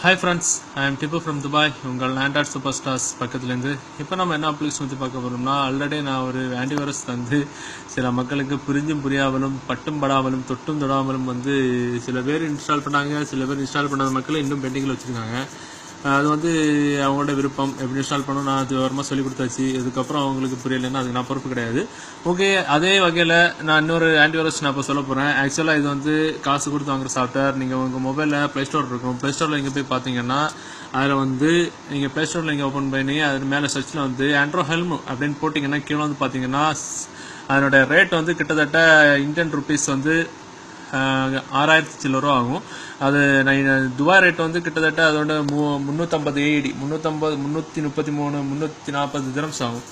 Hi friends I am Tippu from Dubai உங்கள் Android super stars பக்கத்துலேருந்து. இப்போ நம்ம என்ன அப்ளிகேஷன் பற்றி பார்க்க போகிறோம்னா ஆல்ரெடி நான் ஒரு ஆன்டிவைரஸ் தந்து சில மக்களுக்கு புரிஞ்சும் புரியாமலும் பட்டும் படாமலும் தொட்டும் தொடாமலும் வந்து சில பேர் இன்ஸ்டால் பண்ணாங்க சில பேர் இன்ஸ்டால் பண்ணாத மக்கள் இன்னும் பெண்டிங்கில் வச்சுருக்காங்க. அது வந்து அவங்களோட விருப்பம். எப்படி இன்ஸ்டால் பண்ணணும் நான் அது விவரமாக சொல்லி கொடுத்தாச்சு. இதுக்கப்புறம் அவங்களுக்கு புரியலைன்னா அதுக்கு நான் பொறுப்பு கிடையாது. ஓகே அதே வகையில் நான் இன்னொரு ஆன்டிவைரஸ் நான் இப்போ சொல்ல போகிறேன் ஆக்சுவலாக இது வந்து காசு கொடுத்து வாங்குற சாஃப்ட்வேர் நீங்கள் உங்கள் மொபைலில் ப்ளே ஸ்டோர் இருக்கும். ப்ளே ஸ்டோரில் நீங்கள் போய் பார்த்தீங்கன்னா அதில் வந்து நீங்கள் ப்ளே ஸ்டோரில் நீங்கள் ஓப்பன் பண்ணி அது மேலே சர்ச்சில் வந்து ஆண்ட்ரோ ஹெல்ம் அப்படின்னு போட்டிங்கன்னா கீழே வந்து பார்த்தீங்கன்னா அதனோட ரேட் வந்து கிட்டத்தட்ட இந்தியன் ருபீஸ் வந்து ஆறாயிரத்தி சில்லரும் ரூபா ஆகும். அது நான் துபாய் ரேட் வந்து கிட்டத்தட்ட அதோட மு முந்நூற்றம்பது ஏடி முந்நூற்றம்பது முந்நூற்றி முப்பத்தி மூணு முந்நூற்றி நாற்பது திரம்ஸ் ஆகும்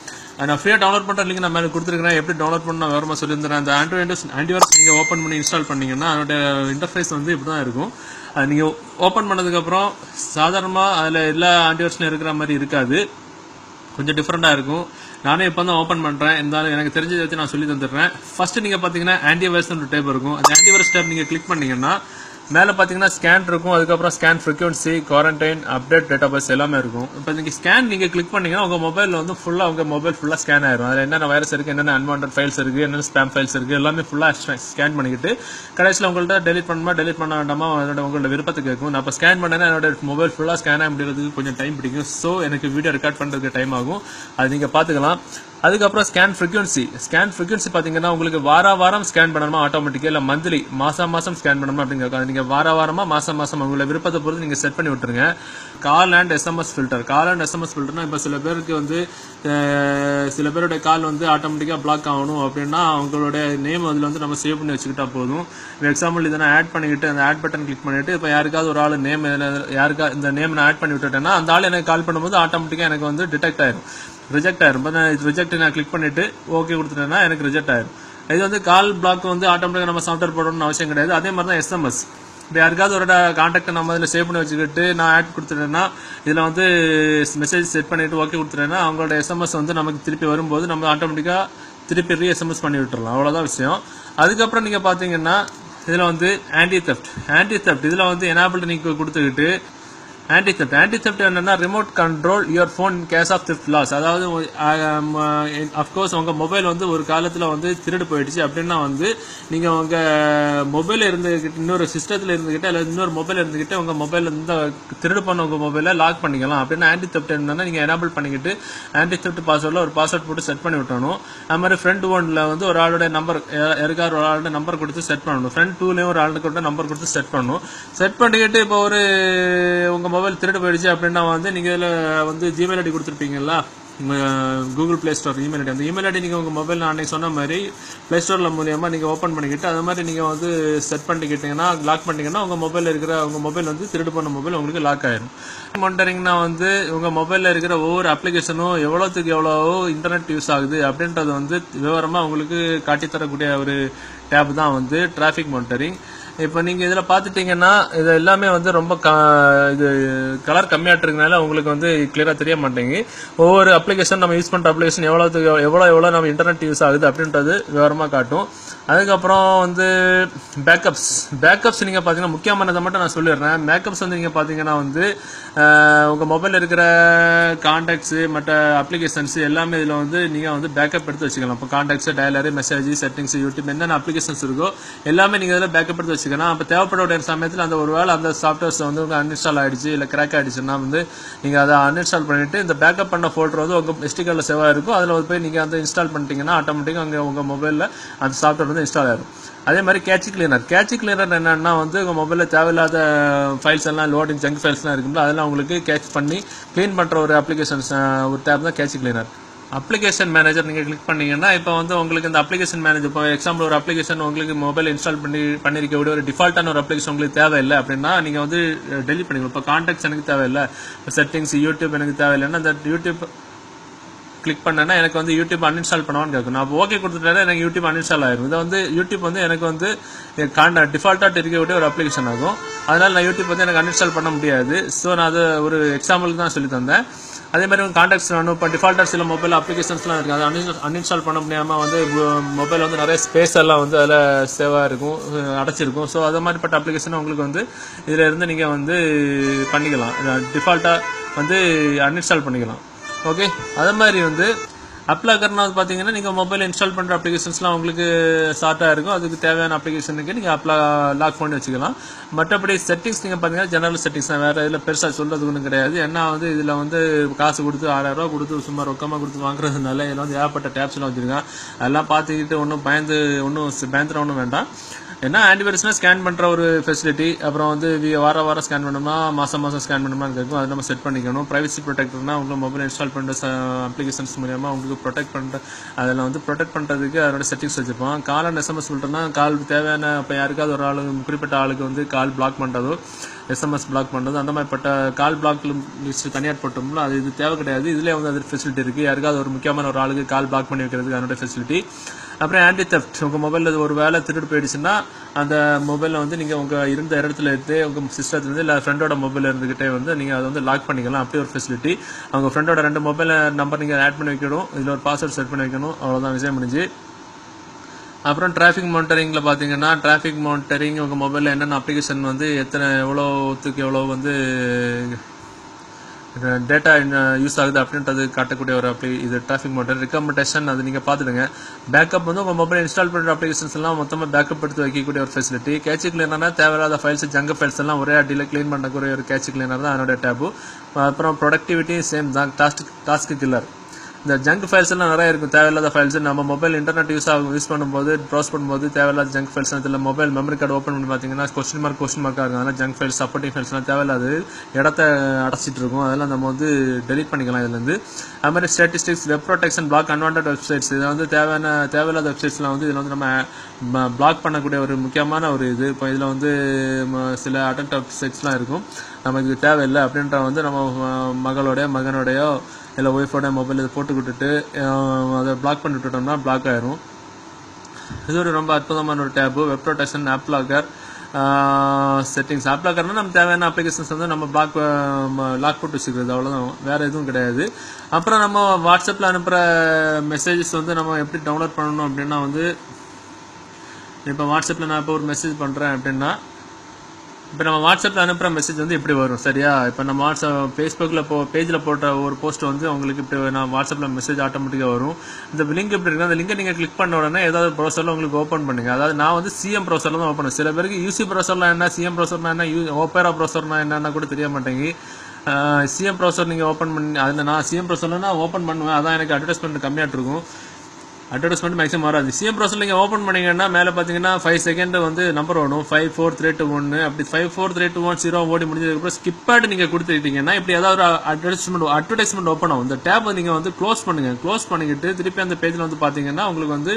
நான் ஃப்ரீயாக டவுன்லோட் பண்ணுற லிங்க் நான் மேலே கொடுத்துருக்கேன் எப்படி டவுன்லோட் பண்ண நான் விவரமாக சொல்லியிருந்தேன். அந்த ஆண்ட்ராய்டு ஆண்டிவர்ஸ் நீங்கள் ஓப்பன் பண்ணி இன்ஸ்டால் பண்ணீங்கன்னா அதோட இன்டர்ஃபேஸ் வந்து இப்படி தான் இருக்கும். அது நீங்கள் ஓப்பன் பண்ணதுக்கப்புறம் சாதாரணமாக அதில் எல்லா ஆன்டிவைரஸ்லையும் இருக்கிற மாதிரி இருக்காது. கொஞ்சம் டிஃப்ரெண்ட்டாக இருக்கும். நானே இப்போ தான் ஓப்பன் பண்ணுறேன் இருந்தாலும் எனக்கு தெரிஞ்சதை வச்சு நான் சொல்லி தந்துடுறேன். ஃபர்ஸ்ட் நீங்கள் பார்த்தீங்கன்னா ஆன்டிவைரஸ் ஒரு டேப் இருக்கும். அந்த ஆன்டிவைரஸ் டேப் நீங்கள் கிளிக் பண்ணீங்கன்னா மேலே பார்த்தீங்கன்னா ஸ்கேன் இருக்கும். அதுக்கப்புறம் scan frequency quarantine update data base எல்லாமே இருக்கும். இப்போ நீங்கள் ஸ்கேன் நீங்கள் கிளிக் பண்ணிங்கன்னா உங்கள் மொபைலில் வந்து ஃபுல்லாக உங்கள் மொபைல் ஃபுல்லாக ஸ்கேன் ஆயிரும். அதில் என்னென்ன வைரஸ் இருக்குது என்னென்ன அன்வான்ட் ஃபைல்ஸ் இருக்குது என்னென்ன ஸ்பேம் ஃபைல்ஸ் இருக்குது எல்லாமே ஃபுல்லாக ஸ்கேன் பண்ணிக்கிட்டு கடைசியில் உங்கள்கிட்ட டெலிட் பண்ணணுமா டெலிட் பண்ண வேண்டாமா அதோட உங்களோட விருப்பத்துக்கு இருக்கும் நான் இப்போ ஸ்கேன் பண்ணேன்னா என்னோட மொபைல் ஃபுல்லாக ஸ்கேன் ஆக முடியறதுக்கு கொஞ்சம் டைம் பிடிக்கும். ஸோ எனக்கு வீடியோ ரெக்கார்ட் பண்ணுறதுக்கு டைம் ஆகும். அது நீங்கள் பார்த்துக்கலாம் அதுக்கப்புறம் ஸ்கேன் ஃப்ரீக்வன்சி ஸ்கேன் ஃப்ரீக்வன்சி பார்த்தீங்கன்னா உங்களுக்கு வார வாரம் ஸ்கேன் பண்ணணுமா ஆட்டோமேட்டிக்காக இல்லை மந்த்லி மாதம் மாதம் ஸ்கேன் பண்ணணுமா அப்படிங்கிறது நீங்கள் வார வாரமாக மாதம் மாதம் உங்களை விருப்பத்தை பொறுத்து நீங்கள் செட் பண்ணி விட்டுருங்க. Call and SMS filter call and SMS ஃபில்டர்னா இப்போ சில பேருக்கு வந்து சில பேருடைய கால் வந்து ஆட்டோமேட்டிக்காக பிளாக் ஆகணும் அப்படின்னா அவங்களோட நேம் அதில் வந்து நம்ம சேவ் பண்ணி வச்சுக்கிட்டா போதும். எக்ஸாம்பிள் இதை நான் ஆட் பண்ணிக்கிட்டு அந்த ஆட் பட்டன் கிளிக் பண்ணிட்டு இப்போ யாருக்காவது ஒரு ஆள் நேம் யாருக்கா இந்த நேம் நான் ஆட் பண்ணி விட்டுட்டேன்னா அந்த ஆள் எனக்கு கால் பண்ணும்போது ஆட்டோமேட்டிக்காக எனக்கு வந்து டிடெக்ட் ஆயிடும் ரிஜெக்ட் ஆயிரும். இப்போ ரிஜெக்ட் நான் கிளிக் பண்ணிட்டு ஓகே கொடுத்துட்டேன்னா எனக்கு ரிஜெக்ட் ஆயிரும். இது வந்து கால் பிளாக் வந்து ஆட்டோமேட்டிக்காக நம்ம சாஃப்ட்வேர் போடணும்னு அவசியம் கிடையாது. அதே மாதிரி தான் எஸ்எம்எஸ் இப்போ யாருக்காவது ஒரு கான்டாக்டை நம்ம அதில் சேவ் பண்ணி வச்சுக்கிட்டு நான் ஆட் கொடுத்துட்டேன்னா இதில் வந்து மெசேஜ் செட் பண்ணிவிட்டு ஓகே கொடுத்துட்டேன்னா அவங்களோட எஸ்எம்எஸ் வந்து நமக்கு திருப்பி வரும்போது நம்ம ஆட்டோமேட்டிக்காக திருப்பி ரீ எஸ்எம்எஸ் பண்ணி விட்டுறலாம். அவ்வளோதான் விஷயம். அதுக்கப்புறம் நீங்கள் பார்த்தீங்கன்னா இதில் வந்து ஆன்டி தெஃப்ட் ஆன்டி தெஃப்ட் இதில் வந்து எனாபிள் நீங்கள் கொடுத்துக்கிட்டு ஆன்டி தெப்ட் ஆன்டி தெப்ட் என்னன்னா remote control your phone case of theft loss அதாவது அஃப்கோர்ஸ் உங்கள் மொபைல் வந்து ஒரு காலத்தில் வந்து திருடு போயிடுச்சு. அப்படின்னா வந்து நீங்கள் உங்கள் மொபைல் இருந்துக்கிட்டு இன்னொரு சிஸ்டத்தில் இருந்துக்கிட்டு அல்லது இன்னொரு மொபைல் இருந்துக்கிட்டு உங்கள் மொபைல் இந்த திருடு பண்ண உங்கள் மொபைலை லாக் பண்ணிக்கலாம். அப்படின்னா ஆன்டி தெப்ட் என்னன்னா நீங்கள் எனேபிள் பண்ணிக்கிட்டு ஆன்டி தெப்ட் பாஸ்வேர்டில் ஒரு பாஸ்வேர்ட் போட்டு செட் பண்ணி விட்டணும் அது மாதிரி ஃப்ரெண்ட் ஒன்ல வந்து ஒரு ஆளுடைய நம்பர் யாருக்கார் ஒரு ஆளுடைய நம்பர் கொடுத்து செட் பண்ணணும். ஃப்ரெண்ட் டூலேயும் ஒரு ஆளுக்கு நம்பர் கொடுத்து செட் பண்ணணும். செட் பண்ணிக்கிட்டு இப்போ ஒரு உங்கள் மொபைல் திருடு போயிடுச்சு அப்படின்னா வந்து நீங்கள் இதில் வந்து Gmail ID கொடுத்துருப்பீங்களா Google Play Store email ID அந்த இமெயில் ஐடி நீங்கள் உங்கள் மொபைல் நான் அன்னைக்கு சொன்ன மாதிரி ப்ளே ஸ்டோரில் மூலியமாக நீங்கள் ஓப்பன் பண்ணிக்கிட்டு அது மாதிரி நீங்கள் வந்து செட் பண்ணிக்கிட்டீங்கன்னா லாக் பண்ணிட்டீங்கன்னா உங்கள் மொபைலில் இருக்கிற உங்கள் மொபைல் வந்து திருடு பண்ண மொபைல் உங்களுக்கு லாக் ஆயிரும். மானிட்டரிங்னா வந்து உங்கள் மொபைலில் இருக்கிற ஒவ்வொரு அப்ளிகேஷனும் எவ்வளோத்துக்கு எவ்வளோ இன்டர்நெட் யூஸ் ஆகுது அப்படின்றது வந்து விவரமாக உங்களுக்கு காட்டித் தரக்கூடிய ஒரு டேப் தான் வந்து டிராஃபிக் மானிட்டரிங் இப்போ நீங்கள் இதில் பார்த்துட்டீங்கன்னா இது எல்லாமே வந்து ரொம்ப க இது கலர் கம்மியாட்டுறதுனால உங்களுக்கு வந்து கிளியராக தெரிய மாட்டேங்குது. ஒவ்வொரு அப்ளிகேஷன் நம்ம யூஸ் பண்ணுற அப்ளிகேஷன் எவ்வளோத்துக்கு எவ்வளோ எவ்வளோ நம்ம இன்டர்நெட் யூஸ் ஆகுது அப்படின்றது விவரமாக காட்டும். அதுக்கப்புறம் வந்து பேக்கப்ஸ் பேக்கப்ஸ் நீங்கள் பார்த்தீங்கன்னா முக்கியமானதை மட்டும் நான் சொல்லிடுறேன். பேக்கப்ஸ் வந்து நீங்கள் பார்த்தீங்கன்னா வந்து உங்கள் மொபைலில் இருக்கிற காண்டாக்ட்ஸு மற்ற அப்ளிகேஷன்ஸு எல்லாமே இதில் வந்து நீங்கள் வந்து பேக்கப் எடுத்து வச்சுக்கலாம். இப்போ contacts dialer message settings YouTube என்னென்ன அப்ளிகேஷன்ஸ் இருக்கோ எல்லாமே நீங்கள் இதில் பேக்கப் எடுத்து வச்சுக்கலாம். அப்போ தேவைப்படக்கூடிய சமயத்தில் அந்த ஒரு வேளை அந்த சாஃப்ட்வேர்ஸ் வந்து உங்கள் அன்இன்ஸ்டால் ஆகிடுச்சு இல்லை கிராக் ஆகிடுச்சுன்னா வந்து நீங்கள் அதை அன்இன்ஸ்டால் பண்ணிவிட்டு இந்த பேக்கப் பண்ண ஃபோல்டர் வந்து உங்கள் எஸ்டி கார்டில் சேவாக இருக்கும். அதில் போய் நீங்கள் வந்து இன்ஸ்டால் பண்ணிட்டீங்கன்னா ஆட்டோமேட்டிக்காக அங்கே உங்கள் மொபைலில் அந்த சாஃப்ட்வேர் வந்து இன்ஸ்டால் ஆகிடும் அதே மாதிரி கேட்சி கிளீனர் கேட்ச் கிளீனர் என்னென்னா வந்து உங்கள் மொபைலில் தேவையில்லாத ஃபைல்ஸ் எல்லாம் லோடிங் ஜங்க் ஃபைல்ஸ்லாம் இருக்கும்ல அதெல்லாம் உங்களுக்கு கேட்ச் பண்ணி க்ளீன் பண்ணுற ஒரு அப்ளிகேஷன்ஸ் ஒரு டேப் தான் கேட்சி கிளீனர் அப்ளிகேஷன் மேனேஜர் நீங்கள் கிளிக் பண்ணீங்கன்னா இப்போ வந்து உங்களுக்கு இந்த அப்ளிகேஷன் மேனேஜர் இப்போ எக்ஸாம்பிள் ஒரு அப்ளிகேஷன் உங்களுக்கு மொபைல் இன்ஸ்டால் பண்ணி பண்ணியிருக்க விட ஒரு டிஃபால்ட்டான ஒரு அப்ளிகேஷன் உங்களுக்கு தேவையில்லை அப்படின்னா நீங்கள் வந்து டெலிட் பண்ணிக்கலாம் இப்போ கான்டாக்ட்ஸ் எனக்கு தேவையில்லை. செட்டிங்ஸ் யூடியூப் எனக்கு தேவையில்லைன்னா அந்த யூடியூப் கிளிக் பண்ணேன்னா எனக்கு வந்து யூடியூப் அன்இன்ஸ்டால் பண்ணுவான்னு கேட்கும் நான் ஓகே கொடுத்துட்டேன்னா எனக்கு யூடியூப் அன்இன்ஸ்டால் ஆயிரும். இதை வந்து யூடியூப் வந்து எனக்கு வந்து காண்ட டிஃபால்ட்டாக இருக்கக்கூடிய ஒரு அப்ளிகேஷன் ஆகும். அதனால் நான் யூடியூப் வந்து எனக்கு அன்இன்ஸ்டால் பண்ண முடியாது. ஸோ நான் அது ஒரு எக்ஸாம்பிளுக்கு தான் சொல்லி தந்தேன். அதே மாதிரி உங்கள் காண்டாக்ட்ஸ் வேணும் இப்போ டிஃபால்ட்டாக சில மொபைல் அப்ளிகேஷன்ஸ்லாம் இருக்குது அதை அன்இன்ஸ்டால் அன்இன்ஸ்டால் பண்ண முடியாமல் வந்து மொபைல் வந்து நிறைய ஸ்பேஸ் எல்லாம் வந்து அதில் சேவாக இருக்கும் அடைச்சிருக்கும். ஸோ அது மாதிரிப்பட்ட அப்ளிகேஷன் உங்களுக்கு வந்து இதில் இருந்து நீங்கள் வந்து பண்ணிக்கலாம். டிஃபால்ட்டாக வந்து அன்இன்ஸ்டால் பண்ணிக்கலாம். ஓகே அதே மாதிரி வந்து அப்ளாக்கர்னா வந்து பார்த்தீங்கன்னா நீங்கள் மொபைல் இன்ஸ்டால் பண்ணுற அப்ளிகேஷன்ஸ்லாம் உங்களுக்கு ஷார்ட்டாக இருக்கும். அதுக்கு தேவையான அப்ளிகேஷனுக்கு நீங்கள் அப்ளா லாக் பண்ணி வச்சுக்கலாம். மற்றபடி செட்டிங்ஸ் நீங்கள் பார்த்தீங்கன்னா ஜெனரல் செட்டிங்ஸ் தான். வேறு இதில் பெருசாக சொல்கிறது ஒன்றும் கிடையாது. ஏன்னா வந்து இதில் வந்து காசு கொடுத்து ஆறாயிரரூவா கொடுத்து சும்மா ரொக்கமாக கொடுத்து வாங்குறதுனால இதில் வந்து ஏகப்பட்ட டேப்ஸ்லாம் வச்சுருக்கான் அதெல்லாம் பார்த்துக்கிட்டு ஒன்றும் பயந்து ஒன்றும் பயந்துட ஒன்றும் வேண்டாம். என்ன ஆன்டிவைரஸ்னால் ஸ்கேன் பண்ணுற ஒரு ஃபெசிலிட்டி அப்புறம் வந்து வார வாரம் ஸ்கேன் பண்ணணுமா மாதம் மாதம் ஸ்கேன் பண்ணணுமான்னு இருக்கும் அதை நம்ம செட் பண்ணிக்கணும். ப்ரைவசி ப்ரொடெக்டர்னா உங்கள் மொபைல் இன்ஸ்டால் பண்ணுற அப்ளிகேஷன்ஸ் மூலியமாக உங்களுக்கு ப்ரொடெக்ட் பண்ணுற அதில் வந்து ப்ரொடெக்ட் பண்ணுறதுக்கு அதோட செட்டிங்ஸ் வச்சுருப்போம். கால் அண்ட் எஸ்எம்எஸ் சொல்லிட்டோம்னா கால் தேவையான இப்போ யாருக்காவது ஒரு ஆளு குறிப்பிட்ட ஆளுக்கு வந்து கால் பிளாக் பண்ணுறதோ எஸ்எம்எஸ் பிளாக் பண்ணுறது அந்த மாதிரிப்பட்ட கால் பிளாக் லிஸ்ட் தனியார் போட்டோம்னா அது இது தேவை கிடையாது. இதுலேயே வந்து அது ஃபெசிலிட்டி இருக்குது யாருக்காவது ஒரு முக்கியமான ஒரு ஆளுக்கு கால் பிளாக் பண்ணி வைக்கிறதுக்கு அதோட ஃபெசிலிட்டி அப்புறம் ஆன்டி தெஃப்ட் உங்கள் மொபைலில் ஒரு வேலை திருட்டு போயிடுச்சுன்னா அந்த மொபைலில் வந்து நீங்கள் உங்கள் இருந்த இடத்துல இருந்தே உங்கள் சிஸ்டத்துலேருந்து இல்லை ஃப்ரெண்டோட மொபைல் இருந்துக்கிட்டே வந்து நீங்கள் அதை வந்து லாக் பண்ணிக்கலாம். அப்படி ஒரு ஃபெசிலிட்டி அவங்க ஃப்ரெண்டோட ரெண்டு மொபைல் நம்பர் நீங்கள் ஆட் பண்ணி வைக்கணும். இதில் ஒரு பாஸ்வேர்ட் செட் பண்ணி வைக்கணும். அவ்வளோதான் விஷயம் முடிஞ்சு. அப்புறம் டிராஃபிக் மானிட்டரிங்கில் பார்த்தீங்கன்னா டிராஃபிக் மானிட்டரிங் உங்கள் மொபைலில் என்னென்ன அப்ளிகேஷன் வந்து எத்தனை எவ்வளோத்துக்கு எவ்வளோ வந்து டேட்டா என்ன யூஸ் ஆகுது அப்படின்றது காட்டக்கூடிய ஒரு அப்ளி இது டிராஃபிக் மோட்டர் ரெக்கமெண்டேஷன் அது நீங்கள் பார்த்துடுங்க. பேக்கப் வந்து உங்கள் மொபைல் இன்ஸ்டால் பண்ணுற அப்ளிகேஷன்ஸ் எல்லாம் மொத்தமாக பேக்கப் எடுத்து வைக்கக்கூடிய ஒரு ஃபெசிலிட்டி கேட்சி கிளீனர்னா தேவையில்லாத ஃபைல்ஸ் ஜங்க ஃபைல்ஸ் எல்லாம் ஒரே அடியில் க்ளீன் பண்ணக்கூடிய ஒரு கேட்சி கிளீனர் தான் அதனுடைய டேபு அப்புறம் ப்ரொடக்டிவிட்டி சேம் தான். டாஸ்க் டாஸ்க் கில்லர் இந்த ஜங்க் ஃபைல்ஸ் எல்லாம் நிறைய இருக்கும் தேவையில்லாத ஃபைல்ஸ் நம்ம மொபைல் இன்டர்நெட் யூஸ் ஆகும் யூஸ் பண்ணும்போது ப்ரௌஸ் பண்ணும்போது தேவையில்லாத ஜங்க் ஃபைல்ஸ் இதில் மொபைல் மெமரி கார்டு ஓப்பன் பண்ணி பார்த்தீங்கன்னா கொஸ்டின் மார்க் கொஸ்டின் மார்க்காக இருக்கும். அதெல்லாம் ஜங்க் ஃபைல்ஸ் சப்போர்ட்டிங் ஃபைல்ஸ்லாம் தேவையில்லாது. இடத்த அடைச்சிட்டு இருக்கும். அதெல்லாம் நம்ம வந்து டெலிட் பண்ணிக்கலாம் இதுலேருந்து. அது மாதிரி statistics web protection block unwanted websites இதை வந்து தேவையான தேவையில்லாத வெப்சைட்ஸ்லாம் வந்து இதில் வந்து நம்ம பிளாக் பண்ணக்கூடிய ஒரு முக்கியமான ஒரு இது. இப்போ இதில் வந்து சில அட்டன்ட் வெப்சைட்ஸ்லாம் இருக்கும். நமக்கு தேவையில்லை அப்படின்ற வந்து நம்ம மகளுடைய மகளோடைய மகனோடையோ இல்லை ஒய்ஃபோட மொபைல் இதை போட்டு விட்டுட்டு அதை பிளாக் பண்ணி விட்டுட்டோம்னா பிளாக் ஆயிரும். இது ஒரு ரொம்ப அற்புதமான ஒரு tab web protection app locker settings app லாக்கர்னா நம்ம தேவையான அப்ளிகேஷன்ஸ் வந்து நம்ம பிளாக் லாக் போட்டு வச்சுக்கிறது. அவ்வளோதான் வேறு எதுவும் கிடையாது. அப்புறம் நம்ம வாட்ஸ்அப்பில் அனுப்புகிற மெசேஜஸ் வந்து நம்ம எப்படி டவுன்லோட் பண்ணணும் அப்படின்னா வந்து இப்போ வாட்ஸ்அப்பில் நான் இப்போ ஒரு மெசேஜ் பண்ணுறேன் அப்படின்னா இப்போ நம்ம வாட்ஸ்அப்பில் அனுப்புகிற மெசேஜ் வந்து இப்படி வரும். சரியா? இப்போ நம்ம வாட்ஸ்அப் ஃபேஸ்புக்கில் போ பேஜில் போட்ட ஒரு போஸ்ட் வந்து உங்களுக்கு இப்படி நான் வாட்ஸ்அப்பில் மெசேஜ் ஆட்டோமேட்டிக்காக வரும். இந்த லிங்க் எப்படி இருக்குன்னா அந்த லிங்கை நீங்கள் கிளிக் பண்ண உடனே ஏதாவது ப்ரௌசரில் உங்களுக்கு ஓப்பன் பண்ணுங்கள் அதாவது நான் வந்து சிஎம் ப்ரௌசரில் தான் ஓப்பன் சில பேருக்கு யூசி ப்ரௌசர்லாம் என்ன சிஎம் ப்ரௌசர்னா என்ன யூ ஓப்பேரா ப்ரௌசர்னா என்னன்னா கூட தெரிய மாட்டேங்கி சிஎம் ப்ரௌசர் நீங்கள் ஓப்பன் பண்ணி அதில் நான் சிஎம் ப்ரௌசர்லாம் ஓப்பன் பண்ணுவேன். அதான் எனக்கு அட்வர்டைஸ்மெண்ட் கம்மியாக இருக்கும். அட்வர்டைஸ்மெண்ட் மேக்ஸிமம் வராது. சிஎம் ப்ராசஸ் நீங்கள் ஓப்பன் பண்ணீங்கன்னா மேலே பார்த்தீங்கன்னா ஃபைவ் செகண்ட் வந்து நம்பர் வரும் ஃபைவ் ஃபோர் த்ரீ டூ ஒன்று அப்படி five four three two one zero ஓடி முடிஞ்சதுக்கப்புறம் ஸ்கிப்பேட் நீங்கள் கொடுத்துக்கிட்டீங்கன்னா இப்படி ஏதாவது ஒரு அட்வர்டைஸ்மெண்ட் அட்வர்டைஸ்மெண்ட் ஓப்பன் ஆகும். இந்த டேப் நீங்கள் வந்து க்ளோஸ் பண்ணுங்கள் க்ளோஸ் பண்ணிக்கிட்டு திருப்பி அந்த பேஜில் வந்து பார்த்தீங்கன்னா உங்களுக்கு வந்து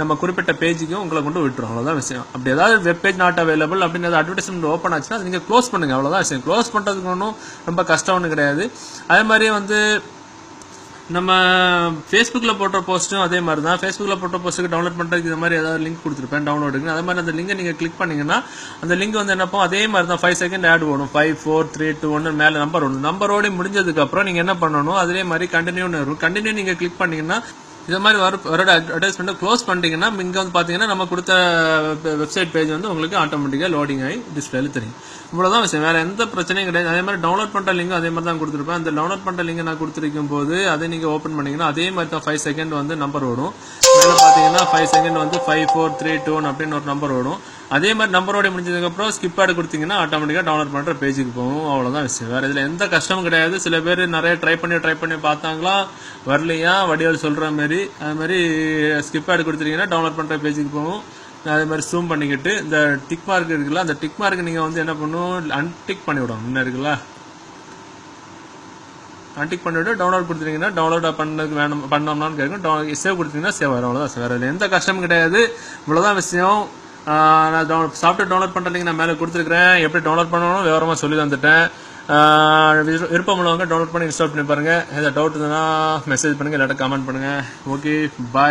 நம்ம குறிப்பிட்ட பேஜுக்கும் உங்களை கொண்டு விட்டுரும். அவ்வளோதான் விஷயம். அப்படி ஏதாவது வெப் பேஜ் நாட் அவைலபிள் அப்படின்னு அட்வர்டைஸ்மெண்ட் ஓப்பன் ஆச்சுன்னா அது நீங்கள் க்ளோஸ் பண்ணுங்கள் அவ்வளோதான் விஷயம். க்ளோஸ் பண்ணுறதுக்கு ஒன்றும் ரொம்ப கஷ்டம் ஒன்றும் கிடையாது. அதே மாதிரி வந்து நம்ம ஃபேஸ்புக்கில் போட்ட போஸ்ட்டும் அதே மாதிரி தான் ஃபேஸ்புக்கில் போட்ட போஸ்ட்டுக்கு டவுன்லோட் பண்ணுறதுக்கு இந்த மாதிரி ஏதாவது லிங்க் கொடுத்துருப்பேன் டவுன்லோடுங்க அதே மாதிரி அந்த லிங்கை நீங்கள் கிளிக் பண்ணிங்கன்னா அந்த லிங்க் வந்து என்னப்போ அதே மாதிரி தான் ஃபைவ் செகண்ட் ஆட் வரும் ஃபைவ் ஃபோர் த்ரீ டூ ஒன்று மேலே நம்பர் வரும் நம்பரோட முடிஞ்சதுக்கப்புறம் நீங்கள் என்ன பண்ணணும்? அதே மாதிரி கண்டினியூன்னு வரும். கண்டினியூ நீங்கள் கிளிக் பண்ணிங்கன்னா இதை மாதிரி வர வர அட்வர்டைஸ்மெண்ட்டை க்ளோஸ் பண்ணிட்டீங்கன்னா இங்கே வந்து பார்த்தீங்கன்னா நம்ம கொடுத்த வெப்சைட் பேஜ் வந்து உங்களுக்கு ஆட்டோமேட்டிக்காக லோடிங் ஆகி டிஸ்பிளேல தெரியும். இவ்வளோதான் விஷயம். வேறு எந்த பிரச்சனையும் கிடையாது. அதே மாதிரி டவுன்லோட் பண்ணுற லிங்க் அதே மாதிரி தான் கொடுத்துருப்பேன். அந்த டவுன்லோட் பண்ணுற லிங்க் நான் கொடுத்துருக்கும் போது அதை நீங்கள் ஓப்பன் பண்ணிங்கன்னா அதே மாதிரி தான் ஃபைவ் செகண்ட் வந்து நம்பர் வரும் மேலே பார்த்தீங்கன்னா ஃபைவ் செகண்ட் வந்து ஃபைவ் ஃபோர் த்ரீ டூ அப்படின்னு ஒரு நம்பர் வரும் அதே மாதிரி நம்பரோட முடிஞ்சதுக்கப்புறம் ஸ்கிப் ஆட் கொடுத்தீங்கன்னா ஆட்டோமேட்டிக்காக டவுன்லோட் பண்ணுற பேஜுக்கு போகும். அவ்வளோதான் விஷயம். வேறு இதில் எந்த கஷ்டமும் கிடையாது. சில பேர் நிறைய ட்ரை பண்ணி ட்ரை பண்ணி பார்த்தாங்களா? வரலையா? வடிவல் சொல்கிற மாதிரி. அது மாதிரி ஸ்கிப் ஆட் கொடுத்துட்டீங்கன்னா டவுன்லோட் பண்ணுற பேஜுக்கு போகும். அதே மாதிரி ஜூம் பண்ணிக்கிட்டு இந்த டிக் மார்க் இருக்குல்ல அந்த டிக் மார்க் நீங்கள் வந்து என்ன பண்ணும் அன்டிக் பண்ணிவிடும் முன்ன இருக்குல்ல? அன்டிக் பண்ணிவிட்டு டவுன்லோட் கொடுத்துட்டீங்கன்னா டவுன்லோட் பண்ணதுக்கு வேணும் பண்ணோம்னான்னு கேட்கும். சேவ் கொடுத்தீங்கன்னா சேவ் ஆகும் அவ்வளோதான் வேறு எந்த கஷ்டமும் கிடையாது. இவ்வளோதான் விஷயம். நான் டவுன் சாஃப்ட்வேர் டவுன்லோட் பண்ணுற லிங்க் நான் மேலே கொடுத்துருக்கிறேன். எப்படி டவுன்லோட் பண்ணணும்? விவரமாக சொல்லி தந்துட்டேன். விருப்பம் உள்ளவங்க டவுன்லோட் பண்ணி இன்ஸ்டால் பண்ணி பாருங்கள் ஏதாவது டவுட் இருந்தால் மெசேஜ் பண்ணுங்கள் இல்லாட்ட கமெண்ட் பண்ணுங்கள் ஓகே பாய்